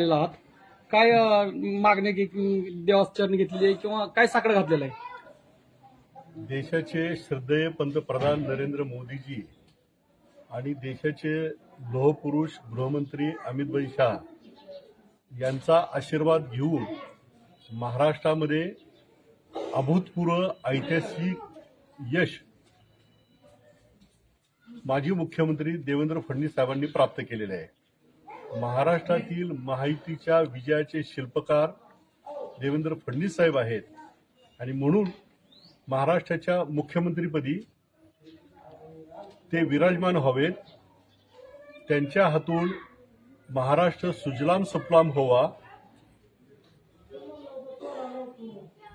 आलेला आहात. काय मागणी देवाचरणी घेतलेली आहे किंवा काय साकडं घातलेलं आहे? देशाचे श्रद्धेय पंतप्रधान नरेंद्र मोदीजी आणि देशाचे लोहपुरुष गृहमंत्री अमितभाई शाह यांचा आशीर्वाद घेऊन महाराष्ट्रामध्ये अभूतपूर्व ऐतिहासिक यश माजी मुख्यमंत्री देवेंद्र फडणवीस साहेबांनी प्राप्त केलेले आहे. महाराष्ट्रातील माहितीच्या विजयाचे शिल्पकार देवेंद्र फडणवीस साहेब आहेत. आणि म्हणून महाराष्ट्राच्या मुख्यमंत्रीपदी ते विराजमान व्हावेत. त्यांच्या हातून महाराष्ट्र सुजलाम सुफलाम व्हावा.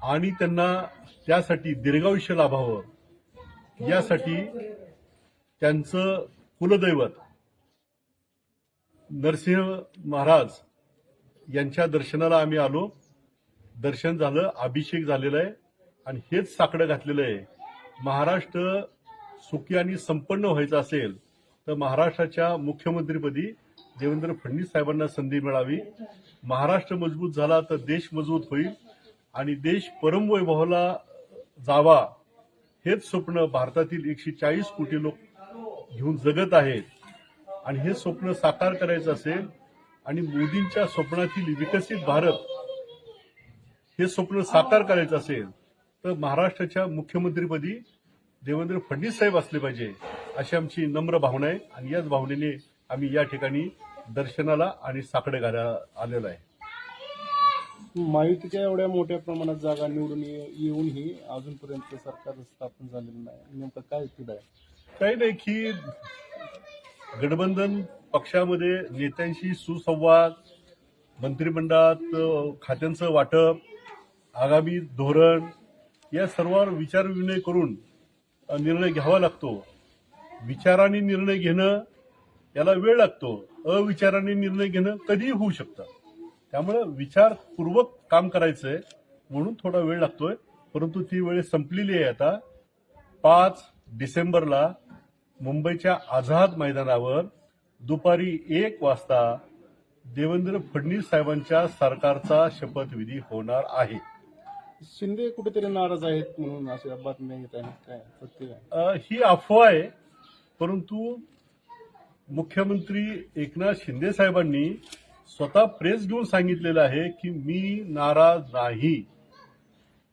आणि त्यांना त्यासाठी दीर्घायुष्य लाभावं. यासाठी त्यांचं कुलदैवत नरसिंह महाराज यांच्या दर्शनाला आम्ही आलो. दर्शन झालं अभिषेक झालेला आहे आणि हेच साकडं घातलेलं आहे. महाराष्ट्र सुखी आणि संपन्न व्हायचं असेल तर महाराष्ट्राच्या मुख्यमंत्रीपदी देवेंद्र फडणवीस साहेबांना संधी मिळावी. महाराष्ट्र मजबूत झाला तर देश मजबूत होईल आणि देश परमवैभवाला जावा. हेच स्वप्न भारतातील एकशे चाळीस कोटी लोक घेऊन जगत आहेत. आणि हे स्वप्न साकार करायचं असेल आणि मोदींच्या स्वप्नातील विकसित भारत हे स्वप्न साकार करायचं असेल तर महाराष्ट्राच्या मुख्यमंत्रीपदी देवेंद्र फडणवीस साहेब असले पाहिजे अशी आमची नम्र भावना आहे. आणि याच भावनेने आम्ही या ठिकाणी दर्शनाला आणि साकडे घालायला आलेलो आहे. महायुतीच्या एवढ्या मोठ्या प्रमाणात जागा निवडून येऊनही अजूनपर्यंत सरकार स्थापन झालेलं नाही. नेमकं काय स्थिती आहे? काही नाही की गठबंधन पक्षामध्ये नेत्यांशी सुसंवाद मंत्रिमंडळात खात्यांचं वाटप आगामी धोरण या सर्वांवर विचारविनिमय करून निर्णय घ्यावा लागतो. विचाराने निर्णय घेणं याला वेळ लागतो. अविचाराने निर्णय घेणं कधीही होऊ शकतं. त्यामुळं विचारपूर्वक काम करायचंय म्हणून थोडा वेळ लागतोय. परंतु ती वेळ संपलेली आहे आता. पाच डिसेंबरला मुंबईच्या आझाद मैदानावर दुपारी एक वाजता देवेंद्र फडणवीस साहेबांच्या सरकारचा शपथविधी होणार आहे. शिंदे कुठेतरी नाराज आहेत म्हणून अशा बातम्या येत आहेत काय? सत्य काय? अ, ही अफवा आहे परंतु मुख्यमंत्री एकनाथ शिंदे साहेबांनी स्वतः प्रेस घेऊन सांगितलेलं आहे की मी नाराज नाही.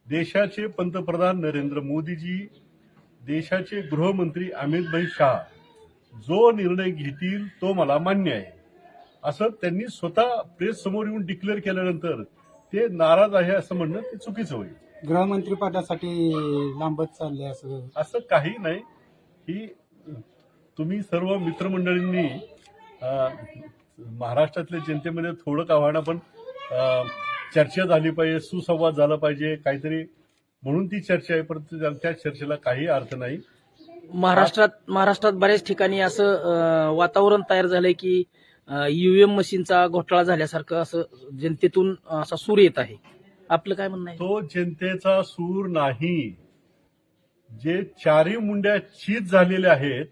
देशाचे पंतप्रधान नरेंद्र मोदीजी देशाचे गृहमंत्री अमितभाई शाह जो निर्णय घेतील तो मला मान्य आहे. असं त्यांनी स्वतः प्रेस समोर येऊन डिक्लेअर केल्यानंतर ते नाराज आहे असं म्हणणं ते चुकीचं होईल. गृहमंत्री पदासाठी लांबत चालले असं. असं काही नाही. ही तुम्ही सर्व मित्रमंडळींनी महाराष्ट्रातल्या जनतेमध्ये थोडं का पण चर्चा झाली पाहिजे सुसंवाद झाला पाहिजे काहीतरी म्हणून ती चर्चा आहे परंतु त्या- चर्चेला काही अर्थ नाही. महाराष्ट्रात महाराष्ट्रात बऱ्याच ठिकाणी असं वातावरण तयार झालंय की ईव्हीएम मशीनचा घोटाळा झाल्यासारखं असं जनतेतून असा सूर येत आहे. आपलं काय म्हणणं आहे? तो जनतेचा सूर नाही. जे चारी मुंड्या चीत झालेल्या आहेत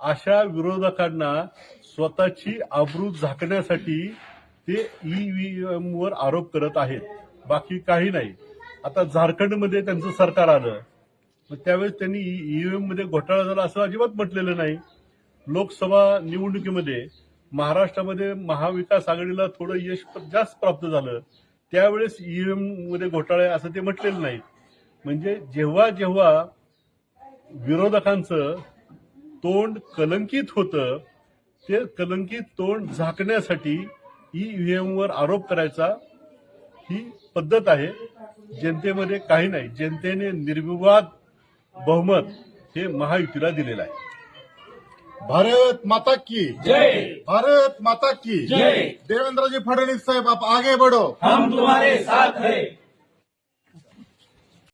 अशा विरोधकांना स्वतःची आबरू झाकण्यासाठी ते ईव्हीएम वर आरोप करत आहेत. बाकी काही नाही. आता झारखंडमध्ये त्यांचं सरकार आलं मग त्यावेळेस त्यांनी ईव्हीएममध्ये घोटाळा झाला असं अजिबात म्हटलेलं नाही. लोकसभा निवडणुकीमध्ये महाराष्ट्रामध्ये महाविकास आघाडीला थोडं यश जास्त प्राप्त झालं. त्यावेळेस ईव्हीएममध्ये घोटाळे असं ते म्हटलेलं नाही म्हणजे जेव्हा जेव्हा विरोधकांचं तोंड कलंकित होतं ते कलंकित तोंड झाकण्यासाठी ईव्हीएमवर आरोप करायचा ही पद्धत आहे. जनतेमध्ये काही नाही. जनतेने निर्विवाद बहुमत हे महायुतीला दिलेलं आहे. भारत माता की जय! भारत माता की जय! देवेंद्रजी फडणवीस साहेब आप आगे बढ़ो. हम तुम्हारे साथ हैं.